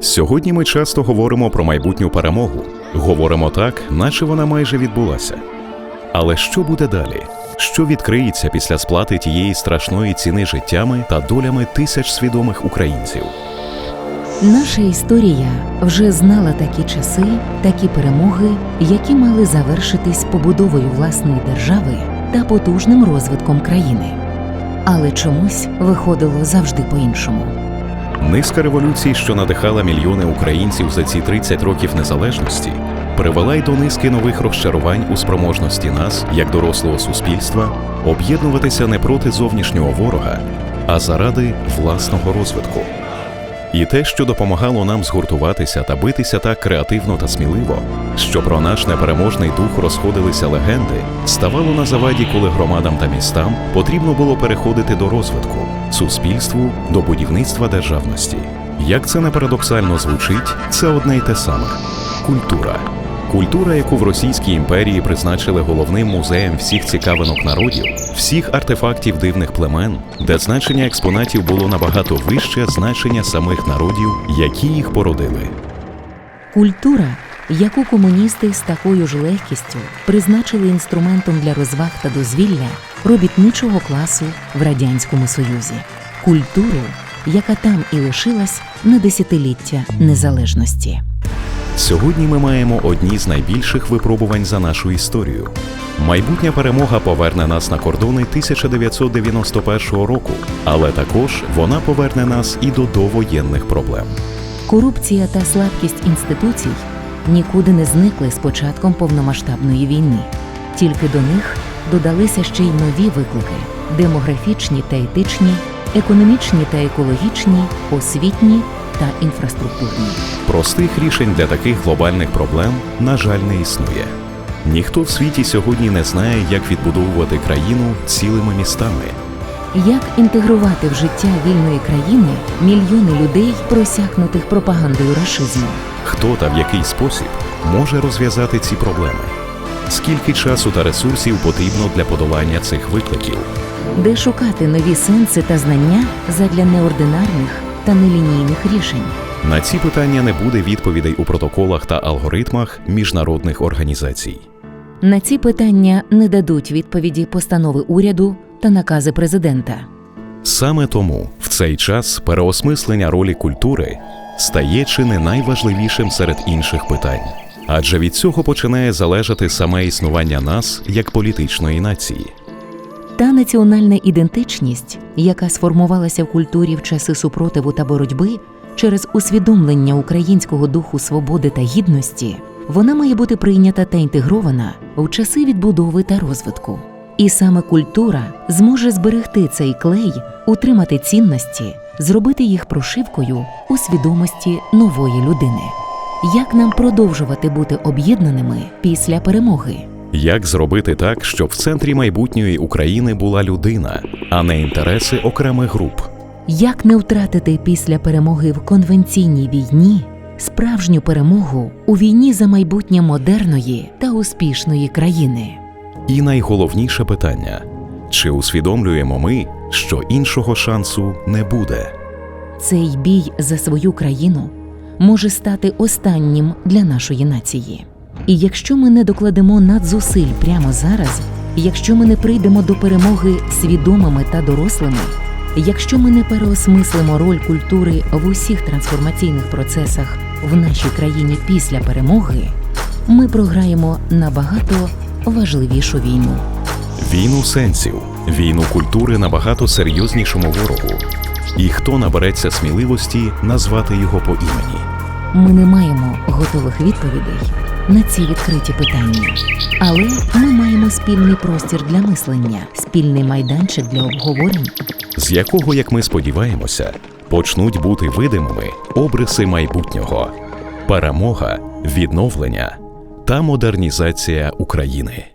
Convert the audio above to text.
Сьогодні ми часто говоримо про майбутню перемогу. Говоримо так, наче вона майже відбулася. Але що буде далі? Що відкриється після сплати тієї страшної ціни життями та долями тисяч свідомих українців? Наша історія вже знала такі часи, такі перемоги, які мали завершитись побудовою власної держави та потужним розвитком країни. Але чомусь виходило завжди по-іншому. Низка революцій, що надихала мільйони українців за ці 30 років незалежності, привела й до низки нових розчарувань у спроможності нас, як дорослого суспільства, об'єднуватися не проти зовнішнього ворога, а заради власного розвитку. І те, що допомагало нам згуртуватися та битися так креативно та сміливо, що про наш непереможний дух розходилися легенди, ставало на заваді, коли громадам та містам потрібно було переходити до розвитку, суспільству до будівництва державності. Як це не парадоксально звучить, це одне й те саме культура. Культура, яку в Російській імперії призначили головним музеєм всіх цікавинок народів, всіх артефактів дивних племен, де значення експонатів було набагато вище значення самих народів, які їх породили. Культура, яку комуністи з такою ж легкістю призначили інструментом для розваг та дозвілля робітничого класу в Радянському Союзі. Культуру, яка там і лишилась на десятиліття незалежності. Сьогодні ми маємо одні з найбільших випробувань за нашу історію. Майбутня перемога поверне нас на кордони 1991 року, але також вона поверне нас і до довоєнних проблем. Корупція та слабкість інституцій нікуди не зникли з початком повномасштабної війни. Тільки до них додалися ще й нові виклики: демографічні та етичні, економічні та екологічні, освітні та інфраструктурні. Простих рішень для таких глобальних проблем, на жаль, не існує. Ніхто в світі сьогодні не знає, як відбудовувати країну цілими містами. Як інтегрувати в життя вільної країни мільйони людей, просякнутих пропагандою рашизму? Хто та в який спосіб може розв'язати ці проблеми? Скільки часу та ресурсів потрібно для подолання цих викликів? Де шукати нові сенси та знання задля неординарних та нелінійних рішень? На ці питання не буде відповідей у протоколах та алгоритмах міжнародних організацій. На ці питання не дадуть відповіді постанови уряду та накази президента. Саме тому в цей час переосмислення ролі культури стає чи не найважливішим серед інших питань, адже від цього починає залежати саме існування нас як політичної нації. Та національна ідентичність, яка сформувалася в культурі в часи супротиву та боротьби через усвідомлення українського духу свободи та гідності, вона має бути прийнята та інтегрована в часи відбудови та розвитку. І саме культура зможе зберегти цей клей, утримати цінності, зробити їх прошивкою у свідомості нової людини. Як нам продовжувати бути об'єднаними після перемоги? Як зробити так, щоб в центрі майбутньої України була людина, а не інтереси окремих груп? Як не втратити після перемоги в конвенційній війні справжню перемогу у війні за майбутнє модерної та успішної країни? І найголовніше питання: чи усвідомлюємо ми, що іншого шансу не буде? Цей бій за свою країну може стати останнім для нашої нації. І якщо ми не докладемо надзусиль прямо зараз, якщо ми не прийдемо до перемоги свідомими та дорослими, якщо ми не переосмислимо роль культури в усіх трансформаційних процесах в нашій країні після перемоги, ми програємо набагато важливішу війну. Війну сенсів, війну культури набагато серйознішому ворогу. І хто набереться сміливості назвати його по імені? Ми не маємо готових відповідей на ці відкриті питання, але ми маємо спільний простір для мислення, спільний майданчик для обговорень. з якого, як ми сподіваємося, почнуть бути видимими обриси майбутнього, перемога, відновлення та модернізація України.